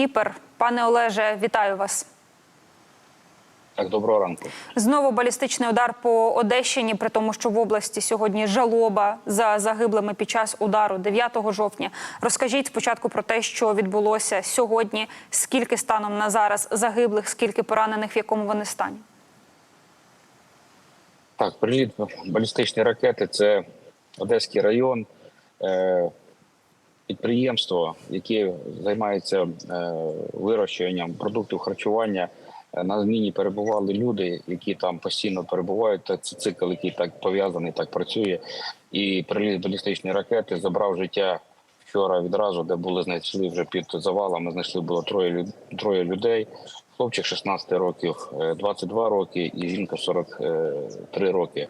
Кіпер. Пане Олеже, вітаю вас. Так, доброго ранку. Знову балістичний удар по Одещині, при тому, що в області сьогодні жалоба за загиблими під час удару 9 жовтня. Розкажіть спочатку про те, що відбулося сьогодні. Скільки станом на зараз загиблих, скільки поранених, в якому вони стані? Так, приліт балістичні ракети це Одеський район, е, підприємство, яке займається е, вирощуванням продуктів харчування. Е, На зміні перебували люди, які там постійно перебувають. Та Це цикл, який так пов'язаний, так працює. І приліт балістичної ракети забрав життя вчора відразу, де були знайшли вже під завалами. Знайшли було троє троє людей. Хлопчик 16 років, е, 22 роки і жінка 43 роки.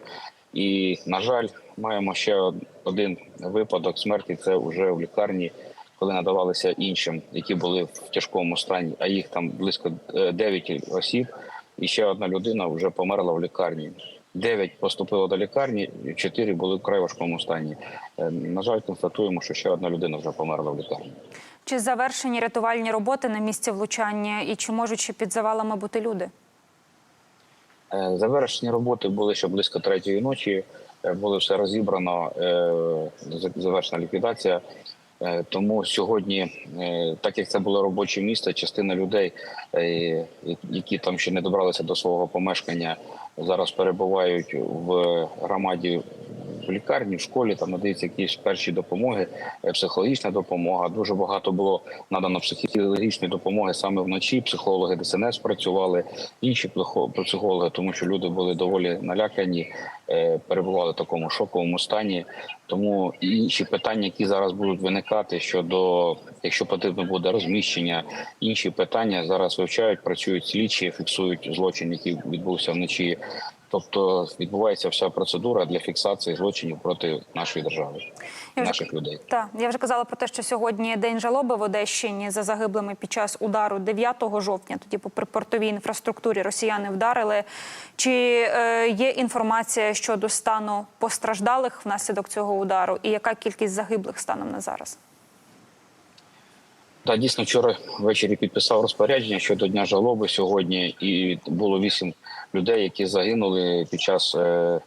І на жаль, маємо ще один випадок смерті. Це вже в лікарні, коли надавалися іншим, які були в тяжкому стані. А їх там близько е, 9 осіб. І ще одна людина вже померла в лікарні. Дев'ять поступило до лікарні, чотири були в край важкому стані. Е, На жаль, констатуємо, що ще одна людина вже померла в лікарні. Чи завершені рятувальні роботи на місці влучання, і чи можуть ще під завалами бути люди? Е, Завершені роботи були ще близько третьої ночі. Е, Було все розібрано, е, завершена ліквідація. Тому сьогодні, так як це було робоче місце, частина людей, які там ще не добралися до свого помешкання, зараз перебувають в громаді в лікарні, в школі. Там надаються якісь перші допомоги, е, психологічна допомога. Дуже багато було надано психологічної допомоги саме вночі. Психологи ДСНС працювали, інші психологи, тому що люди були доволі налякані, е, перебували в такому шоковому стані. Тому інші питання, які зараз будуть виникати щодо, якщо потрібно буде розміщення, інші питання зараз вивчають, працюють слідчі, фіксують злочин, який відбувся вночі. Тобто відбувається вся процедура для фіксації злочинів проти нашої держави, Я вже- наших людей. Так, я вже казала про те, що сьогодні день жалоби в Одещині за загиблими під час удару 9 жовтня. Тоді по припортовій інфраструктурі росіяни вдарили. Чи е, є інформація щодо стану постраждалих внаслідок цього удару, і яка кількість загиблих станом на зараз? Так, дійсно, вчора ввечері підписав розпорядження щодо дня жалоби сьогодні, і було вісім людей, які загинули під час е,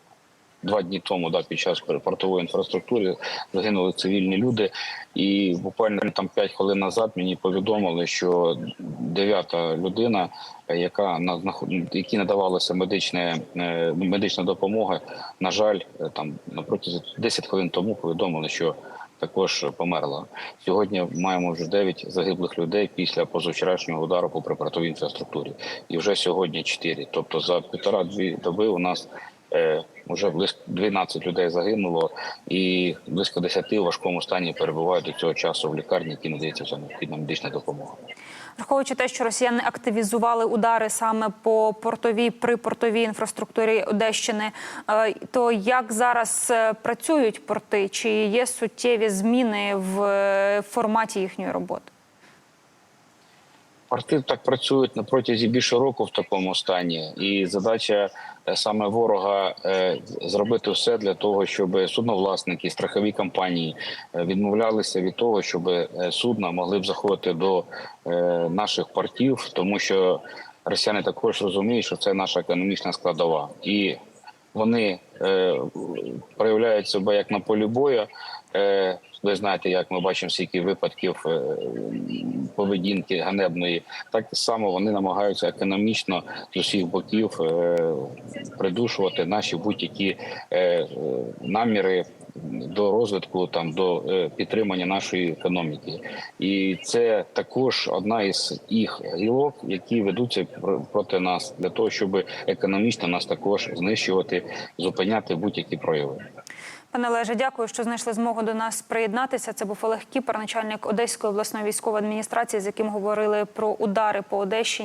два дні тому, да, під час портової інфраструктури загинули цивільні люди. І буквально там п'ять хвилин назад мені повідомили, що дев'ята людина, яка на знаход- надавалася медичне е, медична допомога, на жаль, е, там на протязі 10 хвилин тому повідомили, що також померла. Сьогодні маємо вже 9 загиблих людей після позавчорашнього удару по препаратовій інфраструктурі. І вже сьогодні 4. Тобто за півтора-дві доби у нас е, вже близько 12 людей загинуло, і близько 10 у важкому стані перебувають до цього часу в лікарні, які надається вся необхідна медична допомога. Враховуючи те, що росіяни активізували удари саме по портовій припортовій інфраструктурі Одещини, е, то як зараз е, працюють порти? Чи є суттєві зміни в е, форматі їхньої роботи? Порти так працюють на протязі більше року в такому стані, і задача е, саме ворога е, зробити все для того, щоб судновласники, страхові компанії е, відмовлялися від того, щоб судна могли б заходити до наших портів, тому що росіяни також розуміють, що це наша економічна складова, і вони проявляють себе як на полі бою. Е, ви знаєте, як ми бачимо стільки випадків е, поведінки ганебної, так само вони намагаються економічно з усіх боків е, придушувати наші будь-які наміри до розвитку, там до підтримання нашої економіки, і це також одна із їх гілок, які ведуться пр- проти нас для того, щоб економічно нас також знищувати, зупиняти будь-які прояви. Пане Олеже, дякую, що знайшли змогу до нас приєднатися. Це був Олег Кіпер, начальник Одеської обласної військової адміністрації, з яким говорили про удари по Одещині.